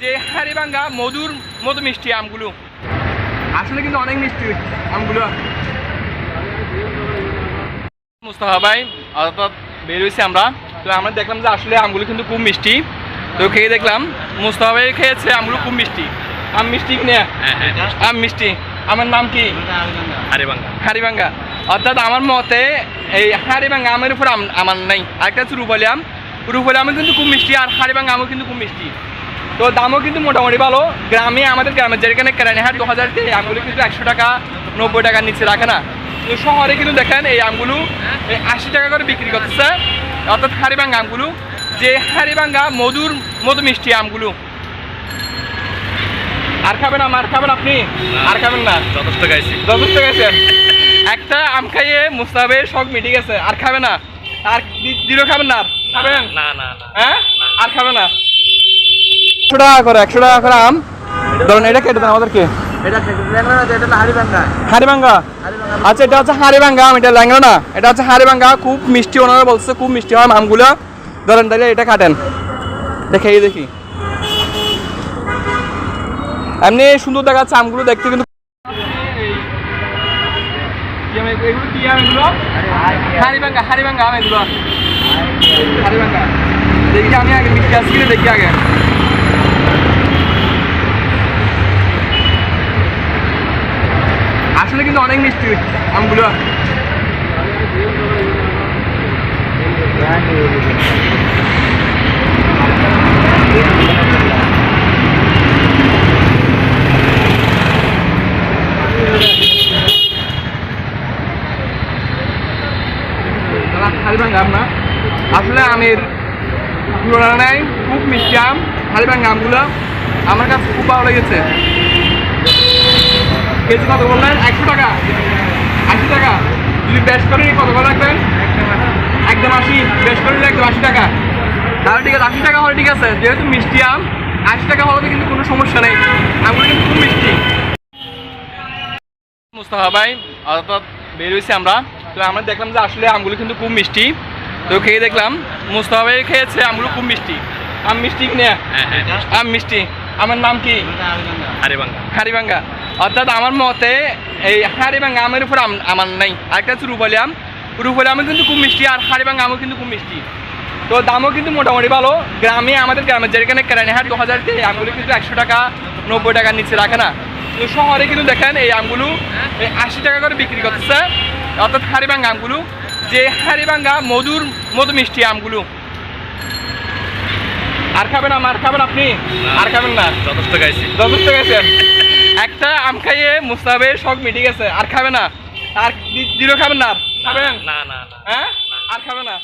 যে হাড়িভাঙ্গা মধুর মধু মিষ্টি আমগুলো। আসলে কিন্তু অনেক মিষ্টি আমগুলো। মুস্তাফা ভাই অর্থাৎ বের হয়েছি আমরা। তো আমরা দেখলাম যে আসলে আমগুলো কিন্তু খুব মিষ্টি। তো খেয়ে দেখলাম মুস্তাফা ভাই খেয়েছে আমগুলো খুব মিষ্টি। আম মিষ্টি কিনে আম মিষ্টি। আমার নাম কি? হারিবাঙ্গা হাড়িভাঙ্গা অর্থাৎ আমার মতে এই হাড়িভাঙ্গা আমের উপর আমার নাই। আরেকটা হচ্ছে রুপালি আম। রুপালি আমও কিন্তু খুব মিষ্টি আর হাড়িভাঙ্গা আমও কিন্তু খুব মিষ্টি। তো দামও কিন্তু মোটামুটি ভালো। গ্রামে আমাদের গ্রামে যেখানে কেরানিহাট দু হাজার এই আমগুলো কিন্তু একশো টাকা নব্বই টাকার নিচে রাখে না। তো শহরে কিন্তু দেখেন এই আমগুলো এই আশি টাকা করে বিক্রি করতেছে। অর্থাৎ হাড়িভাঙ্গা আমগুলো যে হাড়িভাঙ্গা মধুর মধু মিষ্টি আমগুলো। আর খাবেন আম আর খাবেন আপনি? আর খাবেন না? যথেষ্ট গাইছি যথেষ্ট গেছেন একটা আম খাইয়ে মুস্তাবের শখ মিটে গেছে আর খাবে না। আর দি- দিনও খাবেন না? আর? খাবেন? না না না। হ্যাঁ? আর খাবে না? একশো টাকা করে একশো টাকা করে আম। ধরুন এটা কেটে দেন আমাদেরকে। হাড়িভাঙ্গা আচ্ছা এটা হচ্ছে হাড়িভাঙ্গা আম এটা ল্যাংড়া না এটা হচ্ছে হাড়িভাঙ্গা খুব মিষ্টি ওনারা বলছে খুব মিষ্টি হয় আমগুলো। ধরেন তাহলে এটা কাটেন দেখে দেখি। এমনি সুন্দর দেখাচ্ছে আমগুলো দেখতে কিন্তু আম এগুলো? দেখি আমি আগে মিষ্টি আসছি দেখি আগে আসলে কিন্তু অনেক মিষ্টি আমগুলো আসলে আমের তুলনা নাই খুব মিষ্টি আম হারিবাঙ্গা আমগুলো আমার কাছে খুব ভালো লেগেছে। কেজি কত বললেন? একশো টাকা। আশি টাকা। যদি বেশ করে কত করে রাখবেন? একদম আশি বেশ করে একদম আশি টাকা। তাহলে ঠিক আছে আশি টাকা হলে ঠিক আছে যেহেতু মিষ্টি আম আশি টাকা হলে কিন্তু কোনো সমস্যা নেই। আমগুলো কিন্তু খুব মিষ্টি। মুস্তাফা ভাই অর্থাৎ বের হয়েছি আমরা। তো আমরা দেখলাম যে আসলে আমগুলো কিন্তু খুব মিষ্টি। তো খেয়ে দেখলাম মুস্তাফা ভাই খেয়েছে আমগুলো খুব মিষ্টি। আম মিষ্টি কিনে আম মিষ্টি। আমার নাম কি? হারিবাঙ্গা অর্থাৎ আমার মতে এই হারিবাঙ্গা আমের উপর আমার নাই। আরেকটা হচ্ছে রুপালি আম রুপালি আমও কিন্তু খুব মিষ্টি আর হাড়িভাঙ্গা আমও কিন্তু খুব মিষ্টি। তো দামও কিন্তু মোটামুটি ভালো। গ্রামে আমাদের গ্রামের যেখানে কেরানিহাট দু হাজার এই আমগুলো কিন্তু একশো টাকা নব্বই টাকার নিচে রাখে না। তো শহরে কিন্তু দেখেন এই আমগুলো এই আশি টাকা করে বিক্রি করতেছে। অর্থাৎ হাড়িভাঙ্গা আমগুলো যে হারিবাঙ্গা মধুর মধু মিষ্টি আমগুলো। আর খাবেন না আর খাবেন আপনি? আর খাবেন না? যথেষ্ট খাইছি। যথেষ্ট খাইছেন? একটা আম খাইয়ে মুস্তাবে শখ মিটে গেছে আর খাবে না? আর দিলেও খাবেন না? খাবেন? না না। হ্যাঁ? আর খাবে না?